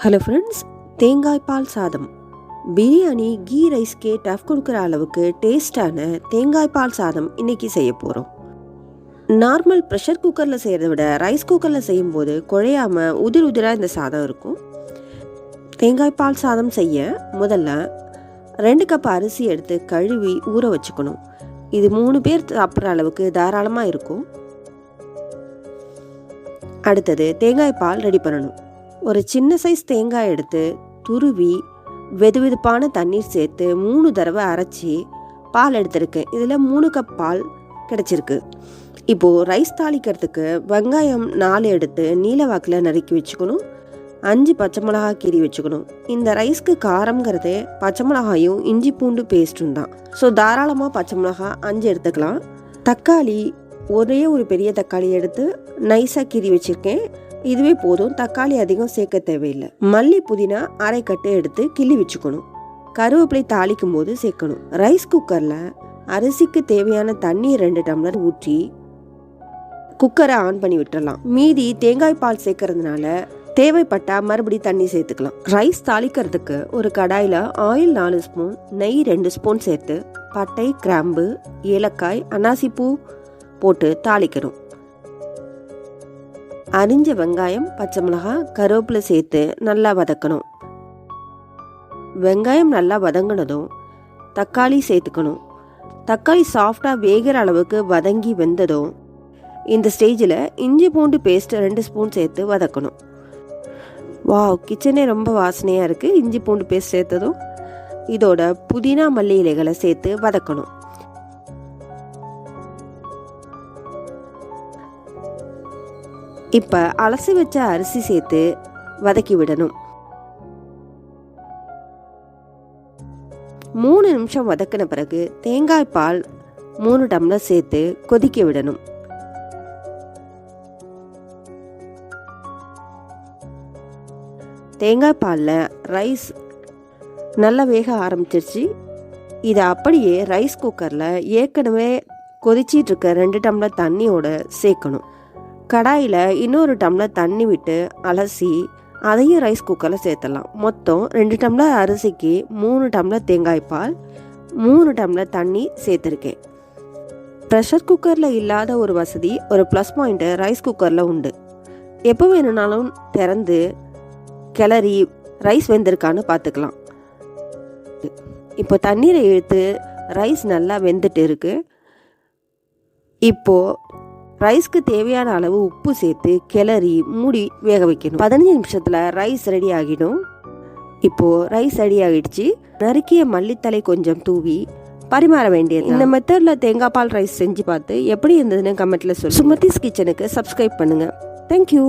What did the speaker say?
Hello friends தேங்காய் பால் சாதம். Biryani key ரைஸ்க்கே tough கொடுக்குற அளவுக்கு டேஸ்டான தேங்காய் பால் சாதம் இன்னைக்கு செய்ய போகிறோம் நார்மல் ப்ரெஷர் குக்கரில் செய்கிறத விட ரைஸ் குக்கரில் செய்யும்போது குழையாம உதிர் உதிராக இந்த சாதம் இருக்கும். தேங்காய் பால் சாதம் செய்ய முதல்ல ரெண்டு கப் அரிசி எடுத்து கழுவி ஊற வச்சுக்கணும். இது மூணு பேர் சாப்பிட்ற அளவுக்கு தாராளமாக இருக்கும். அடுத்தது தேங்காய் பால் ரெடி பண்ணணும். ஒரு சின்ன சைஸ் தேங்காய் எடுத்து துருவி வெது வெதுப்பான தண்ணீர் சேர்த்து மூணு தடவை அரைச்சி பால் எடுத்திருக்கேன். இதில் மூணு கப் பால் கிடச்சிருக்கு. இப்போது ரைஸ் தாளிக்கிறதுக்கு வெங்காயம் நாலு எடுத்து நீல வாக்கில் நறுக்கி வச்சுக்கணும். அஞ்சு பச்சை மிளகா கீறி வச்சுக்கணும். இந்த ரைஸ்க்கு காரம்ங்கிறது பச்சை மிளகாயும் இஞ்சி பூண்டு பேஸ்ட்டும் தான். ஸோ தாராளமாக பச்சை மிளகா அஞ்சு எடுத்துக்கலாம். தக்காளி ஒரே ஒரு பெரிய தக்காளி எடுத்து நைஸாக கீறி வச்சுருக்கேன். இதுவே போதும். தக்காளி அதிகம் சேர்க்க தேவையில்லை. மல்லி புதினா அரை கட்டு எடுத்து கிள்ளி வச்சுக்கணும். கருவேப்பிலை தாளிக்கும் போது சேர்க்கணும். ரைஸ் குக்கரில் அரிசிக்கு தேவையான தண்ணி ரெண்டு டம்ளர் ஊற்றி குக்கரை ஆன் பண்ணி விட்டுறலாம். மீதி தேங்காய் பால் சேர்க்கறதுனால தேவைப்பட்டால் மறுபடி தண்ணி சேர்த்துக்கலாம். ரைஸ் தாளிக்கிறதுக்கு ஒரு கடாயில் ஆயில் நாலு ஸ்பூன் நெய் ரெண்டு ஸ்பூன் சேர்த்து பட்டை கிராம்பு ஏலக்காய் அன்னாசிப்பூ போட்டு தாளிக்கணும். அரிஞ்ச வெங்காயம் பச்சை மிளகாய் கருவேப்பிலை சேர்த்து நல்லா வதக்கணும். வெங்காயம் நல்லா வதங்கினதும் தக்காளி சேர்த்துக்கணும். தக்காளி சாஃப்டாக வேகிற அளவுக்கு வதங்கி வெந்ததும் இந்த ஸ்டேஜில் இஞ்சி பூண்டு பேஸ்ட் ரெண்டு ஸ்பூன் சேர்த்து வதக்கணும். வாவ் கிச்சனே ரொம்ப வாசனையாக இருக்குது இஞ்சி பூண்டு பேஸ்ட் சேர்த்ததும் இதோட புதினா மல்லி இலைகளை சேர்த்து வதக்கணும். இப்போ அலசி வச்ச அரிசி சேர்த்து வதக்கி விடணும். மூணு நிமிஷம் வதக்கின பிறகு தேங்காய் பால் மூணு டம்ளர் சேர்த்து கொதிக்க விடணும். தேங்காய் பாலில் ரைஸ் நல்லா வேக ஆரம்பிச்சிருச்சு. இதை அப்படியே ரைஸ் குக்கரில் ஏற்கனவே கொதிச்சிட்டு இருக்க ரெண்டு டம்ளர் தண்ணியோட சேர்க்கணும். கடாயில் இன்னொரு டம்ளர் தண்ணி விட்டு அலசி அதையும் ரைஸ் குக்கரில் சேர்த்துடலாம். மொத்தம் ரெண்டு டம்ளர் அரிசிக்கு மூணு டம்ளர் தேங்காய் பால் மூணு டம்ளர் தண்ணி சேர்த்துருக்கேன். ப்ரெஷர் குக்கரில் இல்லாத ஒரு வசதி ஒரு ப்ளஸ் பாயிண்ட்டு ரைஸ் குக்கரில் உண்டு. எப்போ வேணும்னாலும் திறந்து கிளறி ரைஸ் வெந்திருக்கான்னு பார்த்துக்கலாம். இப்போ தண்ணீரை இழுத்து ரைஸ் நல்லா வெந்துட்டு இருக்கு. இப்போது ரைஸ்க்கு தேவையான அளவு உப்பு சேர்த்து கிளறி மூடி வேக வைக்கணும். பதினஞ்சு நிமிஷத்தில் ரைஸ் ரெடி ஆகிடும். இப்போது ரைஸ் ரெடி ஆகிடுச்சு. நறுக்கிய மல்லித்தலை கொஞ்சம் தூவி பரிமாற வேண்டியது இந்த மெத்தடில் தேங்காய் பால் ரைஸ் செஞ்சு பார்த்து எப்படி இருந்ததுன்னு கமெண்ட்டில் சொல்லு சுமதிஸ் கிச்சனுக்கு சப்ஸ்கிரைப் பண்ணுங்கள் தேங்க்யூ